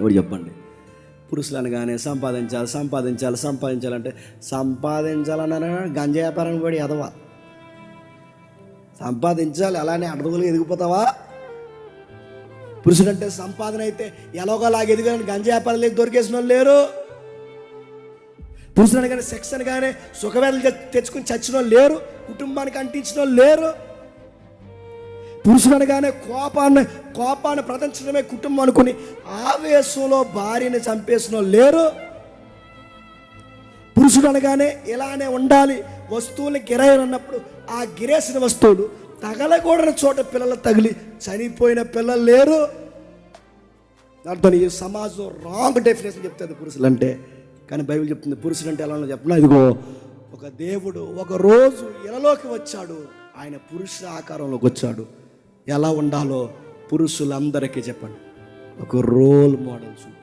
ఎవరు చెప్పండి? పురుషులు అనగానే సంపాదించాలి సంపాదించాలి సంపాదించాలంటే సంపాదించాలన్నా గంజా వ్యాపారం పడి ఎదవా సంపాదించాలి అలానే అడుగులు ఎదిగిపోతావా? పురుషుడంటే సంపాదన అయితే ఎలాగోలాగా ఎదిగాలని గంజా వ్యాపారం లేదు దొరికేసిన వాళ్ళు లేరు. పురుషుడు అనగానే సెక్స్ అనగానే సుఖవేదలు తెచ్చుకుని చచ్చిన వాళ్ళు లేరు కుటుంబానికి అంటించిన వాళ్ళు లేరు. పురుషుడు అనగానే కోపాన్ని కోపాన్ని ప్రదర్శించడమే కుటుంబం అనుకుని ఆవేశంలో భార్యని చంపేసిన లేరు. పురుషుడు అనగానే ఇలానే ఉండాలి వస్తువుల్ని గిరాయనన్నప్పుడు ఆ గిరేసిన వస్తువులు తగలకూడని చోట పిల్లలు తగిలి చనిపోయిన పిల్లలు లేరు. దాంతో ఈ సమాజం రాంగ్ డెఫినేషన్ చెప్తుంది పురుషులు అంటే కానీ బైబిల్ చెప్తుంది పురుషులంటే అంటే ఎలా చెప్పినా? ఇదిగో ఒక దేవుడు ఒక రోజు ఇలలోకి వచ్చాడు. ఆయన పురుష ఆకారంలోకి వచ్చాడు. ఎలా ఉండాలో పురుషులందరికీ చెప్పండి. ఒక రోల్ మోడల్ చూపు